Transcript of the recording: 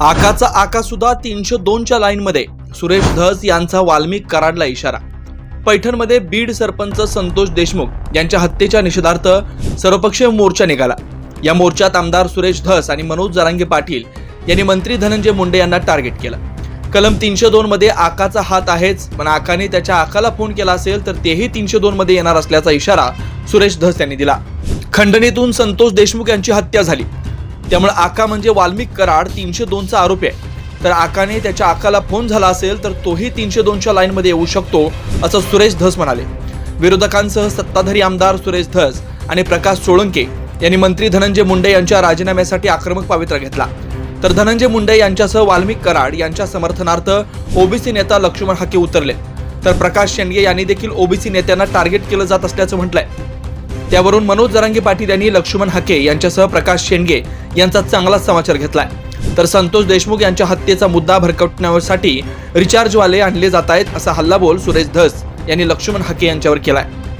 आकाचा आका सुद्धा तीनशे दोनच्या लाईनमध्ये. सुरेश धस यांचा वाल्मिक कराडला इशारा. पैठणमध्ये बीड सरपंच संतोष देशमुख यांच्या हत्येच्या निषेधार्थ सर्वपक्षीय मोर्चा निघाला. या मोर्चात आमदार सुरेश धस आणि मनोज जरांगे पाटील यांनी मंत्री धनंजय मुंडे यांना टार्गेट केलं. कलम तीनशे दोन मध्ये आकाचा हात आहेच पण आकाने त्याच्या आकाला फोन केला असेल तर तेही तीनशे दोन मध्ये येणार असल्याचा इशारा सुरेश धस यांनी दिला. खंडणीतून संतोष देशमुख यांची हत्या झाली. त्यामुळे आका म्हणजे वाल्मिक कराड तीनशे दोनचा आरोपी आहे. तर आकाने त्याच्या आकाला फोन झाला असेल तर तोही तीनशे दोनच्या लाईनमध्ये येऊ शकतो असं सुरेश धस म्हणाले. विरोधकांसह सत्ताधारी आमदार सुरेश धस आणि प्रकाश सोळंके यांनी मंत्री धनंजय मुंडे यांच्या राजीनाम्यासाठी आक्रमक पवित्रा घेतला. तर धनंजय मुंडे यांच्यासह वाल्मिक कराड यांच्या समर्थनार्थ ओबीसी नेता लक्ष्मण हाके उतरले. तर प्रकाश शेंडगे यांनी देखील ओबीसी नेत्यांना टार्गेट केलं जात असल्याचं म्हटलंय. त्यावरून मनोज जरांगे पाटील यांनी लक्ष्मण हके यांच्यासह प्रकाश शेंडगे यांचा चांगलाच समाचार घेतलाय. तर संतोष देशमुख यांच्या हत्येचा मुद्दा भरकटण्यासाठी रिचार्जवाले आणले जात आहेत असा हल्लाबोल सुरेश धस यांनी लक्ष्मण हके यांच्यावर केलाय.